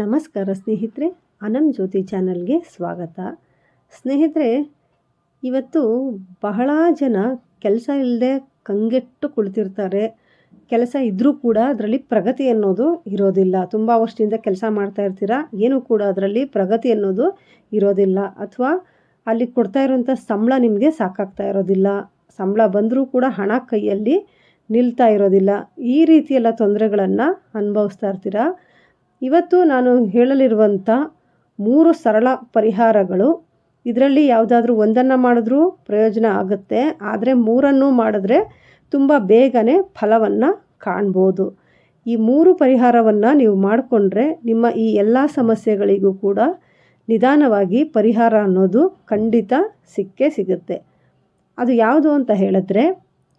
ನಮಸ್ಕಾರ ಸ್ನೇಹಿತರೆ ಅನಂ ಜ್ಯೋತಿ ಚಾನಲ್ಗೆ ಸ್ವಾಗತ. ಸ್ನೇಹಿತರೆ, ಇವತ್ತು ಬಹಳ ಜನ ಕೆಲಸ ಇಲ್ಲದೆ ಕಂಗೆಟ್ಟು ಕುಳಿತಿರ್ತಾರೆ. ಕೆಲಸ ಇದ್ದರೂ ಕೂಡ ಅದರಲ್ಲಿ ಪ್ರಗತಿ ಅನ್ನೋದು ಇರೋದಿಲ್ಲ. ತುಂಬ ವರ್ಷದಿಂದ ಕೆಲಸ ಮಾಡ್ತಾ ಇರ್ತೀರ, ಏನೂ ಕೂಡ ಅದರಲ್ಲಿ ಪ್ರಗತಿ ಅನ್ನೋದು ಇರೋದಿಲ್ಲ. ಅಥವಾ ಅಲ್ಲಿ ಕೊಡ್ತಾ ಇರೋಂಥ ಸಂಬಳ ನಿಮಗೆ ಸಾಕಾಗ್ತಾ ಇರೋದಿಲ್ಲ. ಸಂಬಳ ಬಂದರೂ ಕೂಡ ಹಣ ಕೈಯಲ್ಲಿ ನಿಲ್ತಾ ಇರೋದಿಲ್ಲ. ಈ ರೀತಿಯೆಲ್ಲ ತೊಂದರೆಗಳನ್ನು ಅನುಭವಿಸ್ತಾ ಇರ್ತೀರ? ಇವತ್ತು ನಾನು ಹೇಳಲಿರುವಂಥ ಮೂರು ಸರಳ ಪರಿಹಾರಗಳು. ಇದರಲ್ಲಿ ಯಾವುದಾದ್ರೂ ಒಂದನ್ನು ಮಾಡಿದ್ರೂ ಪ್ರಯೋಜನ ಆಗುತ್ತೆ. ಆದರೆ ಮೂರನ್ನು ಮಾಡಿದ್ರೆ ತುಂಬ ಬೇಗನೆ ಫಲವನ್ನು ಕಾಣ್ಬೋದು. ಈ ಮೂರು ಪರಿಹಾರವನ್ನು ನೀವು ಮಾಡಿಕೊಂಡ್ರೆ ನಿಮ್ಮ ಈ ಎಲ್ಲ ಸಮಸ್ಯೆಗಳಿಗೂ ಕೂಡ ನಿಧಾನವಾಗಿ ಪರಿಹಾರ ಅನ್ನೋದು ಖಂಡಿತ ಸಿಕ್ಕೇ ಸಿಗುತ್ತೆ. ಅದು ಯಾವುದು ಅಂತ ಹೇಳಿದ್ರೆ,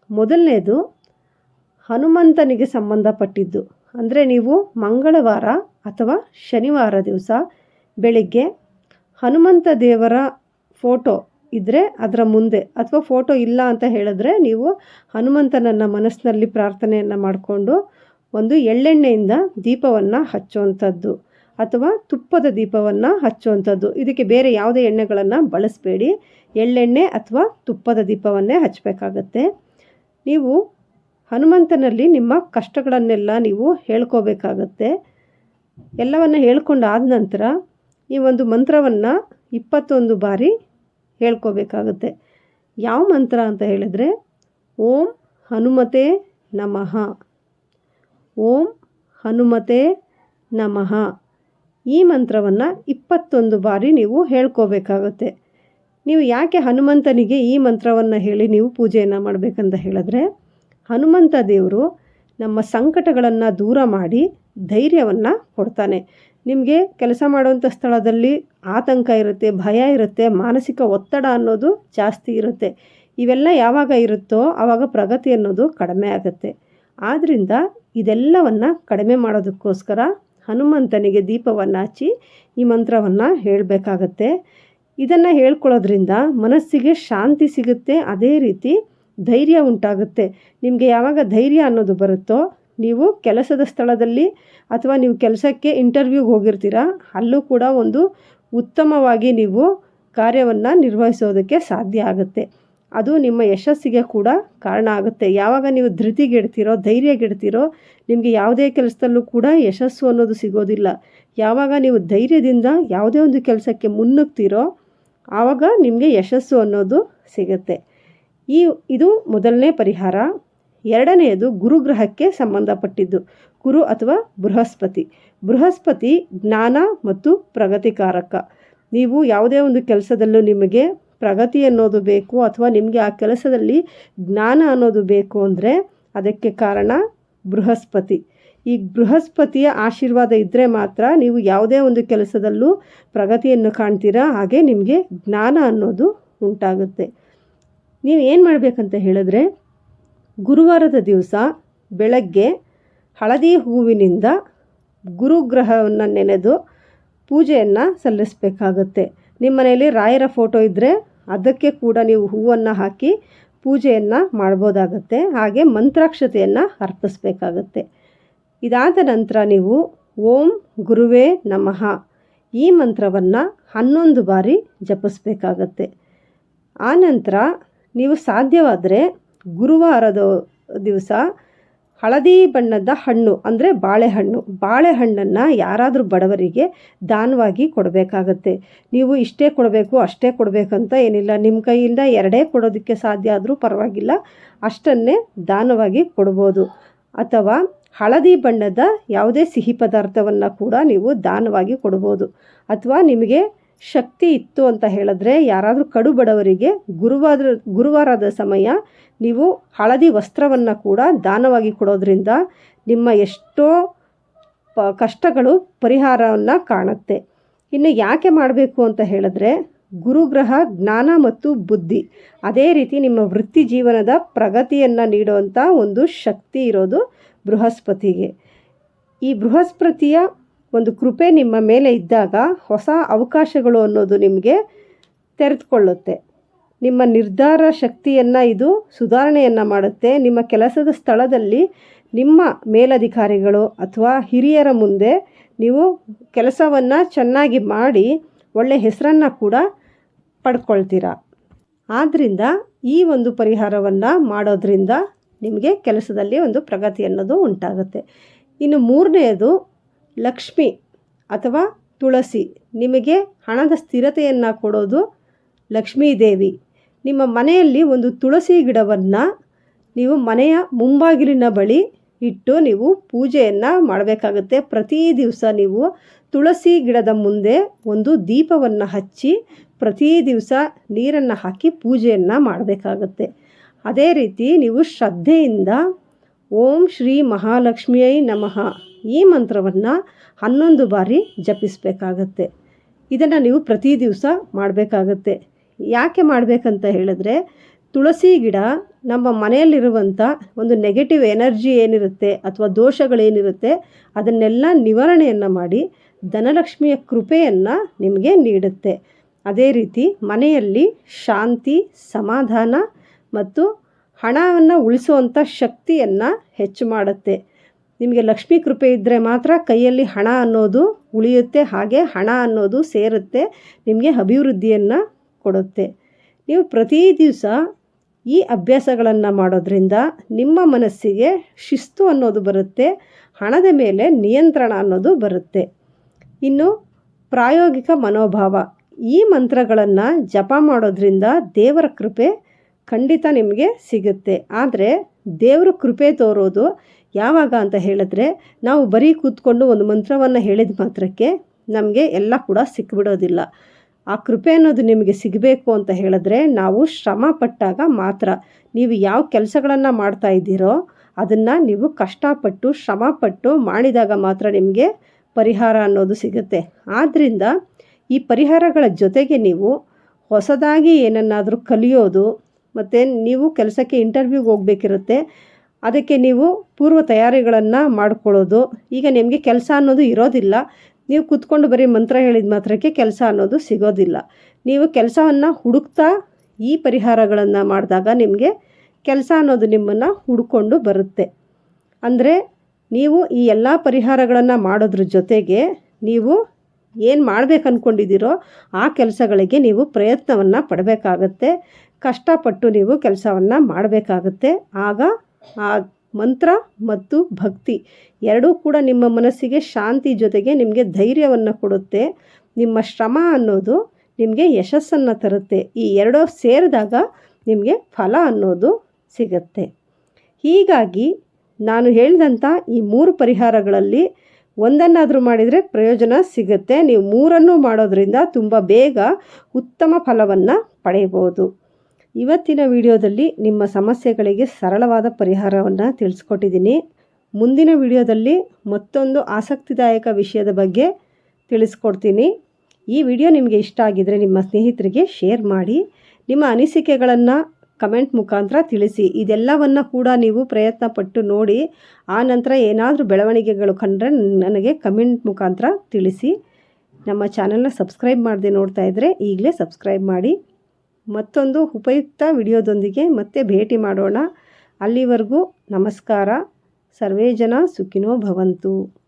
ಮೊದಲನೇದು ಹನುಮಂತನಿಗೆ ಸಂಬಂಧಪಟ್ಟಿದ್ದು. ಅಂದರೆ ನೀವು ಮಂಗಳವಾರ ಅಥವಾ ಶನಿವಾರ ದಿವಸ ಬೆಳಿಗ್ಗೆ ಹನುಮಂತ ದೇವರ ಫೋಟೋ ಇದ್ದರೆ ಅದರ ಮುಂದೆ ಅಥವಾ ಫೋಟೋ ಇಲ್ಲ ಅಂತ ಹೇಳಿದ್ರೆ ನೀವು ಹನುಮಂತನನ್ನು ಮನಸ್ಸಿನಲ್ಲಿ ಪ್ರಾರ್ಥನೆಯನ್ನು ಮಾಡಿಕೊಂಡು ಒಂದು ಎಳ್ಳೆಣ್ಣೆಯಿಂದ ದೀಪವನ್ನು ಹಚ್ಚುವಂಥದ್ದು ಅಥವಾ ತುಪ್ಪದ ದೀಪವನ್ನು ಹಚ್ಚುವಂಥದ್ದು ಇದಕ್ಕೆ ಬೇರೆ ಯಾವುದೇ ಎಣ್ಣೆಗಳನ್ನು ಬಳಸಬೇಡಿ. ಎಳ್ಳೆಣ್ಣೆ ಅಥವಾ ತುಪ್ಪದ ದೀಪವನ್ನೇ ಹಚ್ಚಬೇಕಾಗತ್ತೆ. ನೀವು ಹನುಮಂತನಲ್ಲಿ ನಿಮ್ಮ ಕಷ್ಟಗಳನ್ನೆಲ್ಲ ನೀವು ಹೇಳ್ಕೋಬೇಕಾಗತ್ತೆ. ಎಲ್ಲವನ್ನು ಹೇಳ್ಕೊಂಡಾದ ನಂತರ ಈ ಒಂದು ಮಂತ್ರವನ್ನು ಇಪ್ಪತ್ತೊಂದು ಬಾರಿ ಹೇಳ್ಕೋಬೇಕಾಗತ್ತೆ. ಯಾವ ಮಂತ್ರ ಅಂತ ಹೇಳಿದರೆ, ಓಂ ಹನುಮತೆ ನಮಃ. ಓಂ ಹನುಮತೆ ನಮಃ. ಈ ಮಂತ್ರವನ್ನು ಇಪ್ಪತ್ತೊಂದು ಬಾರಿ ನೀವು ಹೇಳ್ಕೋಬೇಕಾಗತ್ತೆ. ನೀವು ಯಾಕೆ ಹನುಮಂತನಿಗೆ ಈ ಮಂತ್ರವನ್ನು ಹೇಳಿ ನೀವು ಪೂಜೆಯನ್ನು ಮಾಡಬೇಕಂತ ಹೇಳಿದ್ರೆ ಹನುಮಂತ ದೇವರು ನಮ್ಮ ಸಂಕಟಗಳನ್ನು ದೂರ ಮಾಡಿ ಧೈರ್ಯವನ್ನು ಕೊಡ್ತಾನೆ. ನಿಮಗೆ ಕೆಲಸ ಮಾಡುವಂಥ ಸ್ಥಳದಲ್ಲಿ ಆತಂಕ ಇರುತ್ತೆ, ಭಯ ಇರುತ್ತೆ, ಮಾನಸಿಕ ಒತ್ತಡ ಅನ್ನೋದು ಜಾಸ್ತಿ ಇರುತ್ತೆ. ಇವೆಲ್ಲ ಯಾವಾಗ ಇರುತ್ತೋ ಆವಾಗ ಪ್ರಗತಿ ಅನ್ನೋದು ಕಡಿಮೆ ಆಗುತ್ತೆ. ಆದ್ದರಿಂದ ಇದೆಲ್ಲವನ್ನು ಕಡಿಮೆ ಮಾಡೋದಕ್ಕೋಸ್ಕರ ಹನುಮಂತನಿಗೆ ದೀಪವನ್ನು ಹಚ್ಚಿ ಈ ಮಂತ್ರವನ್ನು ಹೇಳಬೇಕಾಗತ್ತೆ. ಇದನ್ನು ಹೇಳ್ಕೊಳ್ಳೋದ್ರಿಂದ ಮನಸ್ಸಿಗೆ ಶಾಂತಿ ಸಿಗುತ್ತೆ. ಅದೇ ರೀತಿ ಧೈರ್ಯ ಉಂಟಾಗುತ್ತೆ. ನಿಮಗೆ ಯಾವಾಗ ಧೈರ್ಯ ಅನ್ನೋದು ಬರುತ್ತೋ, ನೀವು ಕೆಲಸದ ಸ್ಥಳದಲ್ಲಿ ಅಥವಾ ನೀವು ಕೆಲಸಕ್ಕೆ ಇಂಟರ್ವ್ಯೂಗೆ ಹೋಗಿರ್ತೀರ, ಅಲ್ಲೂ ಕೂಡ ಒಂದು ಉತ್ತಮವಾಗಿ ನೀವು ಕಾರ್ಯವನ್ನು ನಿರ್ವಹಿಸೋದಕ್ಕೆ ಸಾಧ್ಯ ಆಗುತ್ತೆ. ಅದು ನಿಮ್ಮ ಯಶಸ್ಸಿಗೆ ಕೂಡ ಕಾರಣ ಆಗುತ್ತೆ. ಯಾವಾಗ ನೀವು ಧೃತಿಗೆಡ್ತೀರೋ, ಧೈರ್ಯಗೆಡ್ತೀರೋ, ನಿಮಗೆ ಯಾವುದೇ ಕೆಲಸದಲ್ಲೂ ಕೂಡ ಯಶಸ್ಸು ಅನ್ನೋದು ಸಿಗೋದಿಲ್ಲ. ಯಾವಾಗ ನೀವು ಧೈರ್ಯದಿಂದ ಯಾವುದೇ ಒಂದು ಕೆಲಸಕ್ಕೆ ಮುನ್ನುಗ್ತೀರೋ ಆವಾಗ ನಿಮಗೆ ಯಶಸ್ಸು ಅನ್ನೋದು ಸಿಗುತ್ತೆ. ಈ, ಇದು ಮೊದಲನೇ ಪರಿಹಾರ. ಎರಡನೆಯದು ಗುರುಗ್ರಹಕ್ಕೆ ಸಂಬಂಧಪಟ್ಟಿದ್ದು. ಗುರು ಅಥವಾ ಬೃಹಸ್ಪತಿ. ಬೃಹಸ್ಪತಿ ಜ್ಞಾನ ಮತ್ತು ಪ್ರಗತಿಕಾರಕ. ನೀವು ಯಾವುದೇ ಒಂದು ಕೆಲಸದಲ್ಲೂ ನಿಮಗೆ ಪ್ರಗತಿ ಅನ್ನೋದು ಬೇಕು ಅಥವಾ ನಿಮಗೆ ಆ ಕೆಲಸದಲ್ಲಿ ಜ್ಞಾನ ಅನ್ನೋದು ಬೇಕು ಅಂದರೆ ಅದಕ್ಕೆ ಕಾರಣ ಬೃಹಸ್ಪತಿ. ಈ ಬೃಹಸ್ಪತಿಯ ಆಶೀರ್ವಾದ ಇದ್ದರೆ ಮಾತ್ರ ನೀವು ಯಾವುದೇ ಒಂದು ಕೆಲಸದಲ್ಲೂ ಪ್ರಗತಿಯನ್ನು ಕಾಣ್ತೀರಾ, ಹಾಗೆ ನಿಮಗೆ ಜ್ಞಾನ ಅನ್ನೋದು ಉಂಟಾಗುತ್ತೆ. ನೀವು ಏನು ಮಾಡಬೇಕಂತ ಹೇಳಿದ್ರೆ, ಗುರುವಾರದ ದಿವಸ ಬೆಳಗ್ಗೆ ಹಳದಿ ಹೂವಿನಿಂದ ಗುರುಗ್ರಹವನ್ನು ನೆನೆದು ಪೂಜೆಯನ್ನು ಸಲ್ಲಿಸಬೇಕಾಗತ್ತೆ. ನಿಮ್ಮ ಮನೆಯಲ್ಲಿ ರಾಯರ ಫೋಟೋ ಇದ್ದರೆ ಅದಕ್ಕೆ ಕೂಡ ನೀವು ಹೂವನ್ನು ಹಾಕಿ ಪೂಜೆಯನ್ನು ಮಾಡ್ಬೋದಾಗತ್ತೆ. ಹಾಗೆ ಮಂತ್ರಾಕ್ಷತೆಯನ್ನು ಅರ್ಪಿಸ್ಬೇಕಾಗತ್ತೆ. ಇದಾದ ನಂತರ ನೀವು ಓಂ ಗುರುವೇ ನಮಃ ಈ ಮಂತ್ರವನ್ನು ಹನ್ನೊಂದು ಬಾರಿ ಜಪಿಸ್ಬೇಕಾಗತ್ತೆ. ಆನಂತರ ನೀವು ಸಾಧ್ಯವಾದರೆ ಗುರುವಾರದ ದಿವಸ ಹಳದಿ ಬಣ್ಣದ ಹಣ್ಣು, ಅಂದರೆ ಬಾಳೆಹಣ್ಣು. ಬಾಳೆಹಣ್ಣನ್ನು ಯಾರಾದರೂ ಬಡವರಿಗೆ ದಾನವಾಗಿ ಕೊಡಬೇಕಾಗತ್ತೆ. ನೀವು ಇಷ್ಟೇ ಕೊಡಬೇಕು, ಅಷ್ಟೇ ಕೊಡಬೇಕಂತ ಏನಿಲ್ಲ. ನಿಮ್ಮ ಕೈಯಿಂದ ಎರಡೇ ಕೊಡೋದಕ್ಕೆ ಸಾಧ್ಯ ಆದರೂ ಪರವಾಗಿಲ್ಲ. ಅಷ್ಟನ್ನೇ ದಾನವಾಗಿ ಕೊಡ್ಬೋದು. ಅಥವಾ ಹಳದಿ ಬಣ್ಣದ ಯಾವುದೇ ಸಿಹಿ ಪದಾರ್ಥವನ್ನು ಕೂಡ ನೀವು ದಾನವಾಗಿ ಕೊಡ್ಬೋದು. ಅಥವಾ ನಿಮಗೆ ಶಕ್ತಿ ಇತ್ತು ಅಂತ ಹೇಳಿದ್ರೆ ಯಾರಾದರೂ ಕಡು ಬಡವರಿಗೆ ಗುರುವಾರ ಗುರುವಾರದ ಸಮಯ ನೀವು ಹಳದಿ ವಸ್ತ್ರವನ್ನು ಕೂಡ ದಾನವಾಗಿ ಕೊಡೋದ್ರಿಂದ ನಿಮ್ಮ ಎಷ್ಟೋ ಪ, ಕಷ್ಟಗಳು ಪರಿಹಾರವನ್ನು ಕಾಣುತ್ತೆ. ಇನ್ನು ಯಾಕೆ ಮಾಡಬೇಕು ಅಂತ ಹೇಳಿದ್ರೆ ಗುರುಗ್ರಹ ಜ್ಞಾನ ಮತ್ತು ಬುದ್ಧಿ ಅದೇ ರೀತಿ ನಿಮ್ಮ ವೃತ್ತಿ ಜೀವನದ ಪ್ರಗತಿಯನ್ನು ನೀಡುವಂಥ ಒಂದು ಶಕ್ತಿ ಇರೋದು ಬೃಹಸ್ಪತಿಗೆ. ಈ ಬೃಹಸ್ಪತಿಯ ಒಂದು ಕೃಪೆ ನಿಮ್ಮ ಮೇಲೆ ಇದ್ದಾಗ ಹೊಸ ಅವಕಾಶಗಳು ಅನ್ನೋದು ನಿಮಗೆ ತೆರೆದುಕೊಳ್ಳುತ್ತೆ. ನಿಮ್ಮ ನಿರ್ಧಾರ ಶಕ್ತಿಯನ್ನು ಇದು ಸುಧಾರಣೆಯನ್ನು ಮಾಡುತ್ತೆ. ನಿಮ್ಮ ಕೆಲಸದ ಸ್ಥಳದಲ್ಲಿ ನಿಮ್ಮ ಮೇಲಧಿಕಾರಿಗಳು ಅಥವಾ ಹಿರಿಯರ ಮುಂದೆ ನೀವು ಕೆಲಸವನ್ನು ಚೆನ್ನಾಗಿ ಮಾಡಿ ಒಳ್ಳೆಯ ಹೆಸರನ್ನು ಕೂಡ ಪಡ್ಕೊಳ್ತೀರ. ಆದ್ದರಿಂದ ಈ ಒಂದು ಪರಿಹಾರವನ್ನು ಮಾಡೋದ್ರಿಂದ ನಿಮಗೆ ಕೆಲಸದಲ್ಲಿ ಒಂದು ಪ್ರಗತಿ ಅನ್ನೋದು ಉಂಟಾಗುತ್ತೆ. ಇನ್ನು ಮೂರನೆಯದು ಲಕ್ಷ್ಮಿ ಅಥವಾ ತುಳಸಿ ನಿಮಗೆ ಹಣದ ಸ್ಥಿರತೆಯನ್ನು ಕೊಡೋದು ಲಕ್ಷ್ಮೀ ದೇವಿ. ನಿಮ್ಮ ಮನೆಯಲ್ಲಿ ಒಂದು ತುಳಸಿ ಗಿಡವನ್ನು ನೀವು ಮನೆಯ ಮುಂಬಾಗಿಲಿನ ಬಳಿ ಇಟ್ಟು ನೀವು ಪೂಜೆಯನ್ನು ಮಾಡಬೇಕಾಗುತ್ತೆ. ಪ್ರತಿ ದಿವಸ ನೀವು ತುಳಸಿ ಗಿಡದ ಮುಂದೆ ಒಂದು ದೀಪವನ್ನು ಹಚ್ಚಿ ಪ್ರತಿ ದಿವಸ ನೀರನ್ನು ಹಾಕಿ ಪೂಜೆಯನ್ನು ಮಾಡಬೇಕಾಗತ್ತೆ. ಅದೇ ರೀತಿ ನೀವು ಶ್ರದ್ಧೆಯಿಂದ ಓಂ ಶ್ರೀ ಮಹಾಲಕ್ಷ್ಮಿಯೈ ನಮಃ. ಈ ಮಂತ್ರವನ್ನು ಹನ್ನೊಂದು ಬಾರಿ ಜಪಿಸಬೇಕಾಗತ್ತೆ. ಇದನ್ನು ನೀವು ಪ್ರತಿ ದಿವಸ ಮಾಡಬೇಕಾಗತ್ತೆ. ಯಾಕೆ ಮಾಡಬೇಕಂತ ಹೇಳಿದ್ರೆ, ತುಳಸಿ ಗಿಡ ನಮ್ಮ ಮನೆಯಲ್ಲಿರುವಂಥ ಒಂದು ನೆಗೆಟಿವ್ ಎನರ್ಜಿ ಏನಿರುತ್ತೆ ಅಥವಾ ದೋಷಗಳೇನಿರುತ್ತೆ, ಅದನ್ನೆಲ್ಲ ನಿವಾರಣೆಯನ್ನು ಮಾಡಿ ಧನಲಕ್ಷ್ಮಿಯ ಕೃಪೆಯನ್ನು ನಿಮಗೆ ನೀಡುತ್ತೆ. ಅದೇ ರೀತಿ ಮನೆಯಲ್ಲಿ ಶಾಂತಿ, ಸಮಾಧಾನ ಮತ್ತು ಹಣವನ್ನು ಉಳಿಸುವಂಥ ಶಕ್ತಿಯನ್ನು ಹೆಚ್ಚು ಮಾಡುತ್ತೆ. ನಿಮಗೆ ಲಕ್ಷ್ಮೀ ಕೃಪೆ ಇದ್ದರೆ ಮಾತ್ರ ಕೈಯಲ್ಲಿ ಹಣ ಅನ್ನೋದು ಉಳಿಯುತ್ತೆ, ಹಾಗೆ ಹಣ ಅನ್ನೋದು ಸೇರುತ್ತೆ, ನಿಮಗೆ ಅಭಿವೃದ್ಧಿಯನ್ನು ಕೊಡುತ್ತೆ. ನೀವು ಪ್ರತಿ ದಿವಸ ಈ ಅಭ್ಯಾಸಗಳನ್ನು ಮಾಡೋದ್ರಿಂದ ನಿಮ್ಮ ಮನಸ್ಸಿಗೆ ಶಿಸ್ತು ಅನ್ನೋದು ಬರುತ್ತೆ, ಹಣದ ಮೇಲೆ ನಿಯಂತ್ರಣ ಅನ್ನೋದು ಬರುತ್ತೆ. ಇನ್ನು ಪ್ರಾಯೋಗಿಕ ಮನೋಭಾವ, ಈ ಮಂತ್ರಗಳನ್ನು ಜಪ ಮಾಡೋದ್ರಿಂದ ದೇವರ ಕೃಪೆ ಖಂಡಿತ ನಿಮಗೆ ಸಿಗುತ್ತೆ. ಆದರೆ ದೇವರು ಕೃಪೆ ತೋರೋದು ಯಾವಾಗ ಅಂತ ಹೇಳಿದ್ರೆ ನಾವು ಬರೀ ಕೂತ್ಕೊಂಡು ಒಂದು ಮಂತ್ರವನ್ನು ಹೇಳಿದ ಮಾತ್ರಕ್ಕೆ ನಮಗೆ ಎಲ್ಲ ಕೂಡ ಸಿಕ್ಬಿಡೋದಿಲ್ಲ. ಆ ಕೃಪೆ ಅನ್ನೋದು ನಿಮಗೆ ಸಿಗಬೇಕು ಅಂತ ಹೇಳಿದ್ರೆ ನಾವು ಶ್ರಮ ಪಟ್ಟಾಗ ಮಾತ್ರ ನೀವು ಯಾವ ಕೆಲಸಗಳನ್ನು ಮಾಡ್ತಾ ಇದ್ದೀರೋ ಅದನ್ನು ನೀವು ಕಷ್ಟಪಟ್ಟು ಶ್ರಮಪಟ್ಟು ಮಾಡಿದಾಗ ಮಾತ್ರ ನಿಮಗೆ ಪರಿಹಾರ ಅನ್ನೋದು ಸಿಗುತ್ತೆ. ಆದ್ದರಿಂದ ಈ ಪರಿಹಾರಗಳ ಜೊತೆಗೆ ನೀವು ಹೊಸದಾಗಿ ಏನನ್ನಾದರೂ ಕಲಿಯೋದು ಮತ್ತು ನೀವು ಕೆಲಸಕ್ಕೆ ಇಂಟರ್ವ್ಯೂಗೆ ಹೋಗಬೇಕಿರುತ್ತೆ. ಅದಕ್ಕೆ ನೀವು ಪೂರ್ವ ತಯಾರಿಗಳನ್ನು ಮಾಡಿಕೊಳ್ಳೋದು. ಈಗ ನಿಮಗೆ ಕೆಲಸ ಅನ್ನೋದು ಇರೋದಿಲ್ಲ. ನೀವು ಕೂತ್ಕೊಂಡು ಬರೀ ಮಂತ್ರ ಹೇಳಿದ ಮಾತ್ರಕ್ಕೆ ಕೆಲಸ ಅನ್ನೋದು ಸಿಗೋದಿಲ್ಲ. ನೀವು ಕೆಲಸವನ್ನು ಹುಡುಕ್ತಾ ಈ ಪರಿಹಾರಗಳನ್ನು ಮಾಡಿದಾಗ ನಿಮಗೆ ಕೆಲಸ ಅನ್ನೋದು ನಿಮ್ಮನ್ನು ಹುಡ್ಕೊಂಡು ಬರುತ್ತೆ. ಅಂದರೆ ನೀವು ಈ ಎಲ್ಲ ಪರಿಹಾರಗಳನ್ನು ಮಾಡೋದ್ರ ಜೊತೆಗೆ ನೀವು ಏನು ಮಾಡಬೇಕು ಅಂದ್ಕೊಂಡಿದ್ದೀರೋ ಆ ಕೆಲಸಗಳಿಗೆ ನೀವು ಪ್ರಯತ್ನವನ್ನು ಪಡಬೇಕಾಗತ್ತೆ. ಕಷ್ಟಪಟ್ಟು ನೀವು ಕೆಲಸವನ್ನು ಮಾಡಬೇಕಾಗುತ್ತೆ. ಆಗ ಆ ಮಂತ್ರ ಮತ್ತು ಭಕ್ತಿ ಎರಡೂ ಕೂಡ ನಿಮ್ಮ ಮನಸ್ಸಿಗೆ ಶಾಂತಿ ಜೊತೆಗೆ ನಿಮಗೆ ಧೈರ್ಯವನ್ನು ಕೊಡುತ್ತೆ. ನಿಮ್ಮ ಶ್ರಮ ಅನ್ನೋದು ನಿಮಗೆ ಯಶಸ್ಸನ್ನು ತರುತ್ತೆ. ಈ ಎರಡೂ ಸೇರಿದಾಗ ನಿಮಗೆ ಫಲ ಅನ್ನೋದು ಸಿಗತ್ತೆ. ಹೀಗಾಗಿ ನಾನು ಹೇಳಿದಂಥ ಈ ಮೂರು ಪರಿಹಾರಗಳಲ್ಲಿ ಒಂದನ್ನಾದರೂ ಮಾಡಿದರೆ ಪ್ರಯೋಜನ ಸಿಗುತ್ತೆ. ನೀವು ಮೂರನ್ನು ಮಾಡೋದರಿಂದ ತುಂಬ ಬೇಗ ಉತ್ತಮ ಫಲವನ್ನು ಪಡೆಯಬಹುದು. ಇವತ್ತಿನ ವಿಡಿಯೋದಲ್ಲಿ ನಿಮ್ಮ ಸಮಸ್ಯೆಗಳಿಗೆ ಸರಳವಾದ ಪರಿಹಾರವನ್ನು ತಿಳಿಸ್ಕೊಟ್ಟಿದ್ದೀನಿ. ಮುಂದಿನ ವಿಡಿಯೋದಲ್ಲಿ ಮತ್ತೊಂದು ಆಸಕ್ತಿದಾಯಕ ವಿಷಯದ ಬಗ್ಗೆ ತಿಳಿಸ್ಕೊಡ್ತೀನಿ. ಈ ವಿಡಿಯೋ ನಿಮಗೆ ಇಷ್ಟ ಆಗಿದರೆ ನಿಮ್ಮ ಸ್ನೇಹಿತರಿಗೆ ಶೇರ್ ಮಾಡಿ, ನಿಮ್ಮ ಅನಿಸಿಕೆಗಳನ್ನು ಕಮೆಂಟ್ ಮುಖಾಂತರ ತಿಳಿಸಿ. ಇದೆಲ್ಲವನ್ನು ಕೂಡ ನೀವು ಪ್ರಯತ್ನ ಪಟ್ಟು ನೋಡಿ, ಆ ನಂತರ ಏನಾದರೂ ಬೆಳವಣಿಗೆಗಳು ಕಂಡ್ರೆ ನನಗೆ ಕಮೆಂಟ್ ಮುಖಾಂತರ ತಿಳಿಸಿ. ನಮ್ಮ ಚಾನಲ್ನ ಸಬ್ಸ್ಕ್ರೈಬ್ ಮಾಡದೆ ನೋಡ್ತಾ ಇದ್ದರೆ ಈಗಲೇ ಸಬ್ಸ್ಕ್ರೈಬ್ ಮಾಡಿ. ಮತ್ತೊಂದು ಉಪಯುಕ್ತ ವಿಡಿಯೋದೊಂದಿಗೆ ಮತ್ತೆ ಭೇಟಿ ಮಾಡೋಣ. ಅಲ್ಲಿವರೆಗೂ ನಮಸ್ಕಾರ. ಸರ್ವೇ ಜನ ಸುಖಿನೋ ಭವಂತು.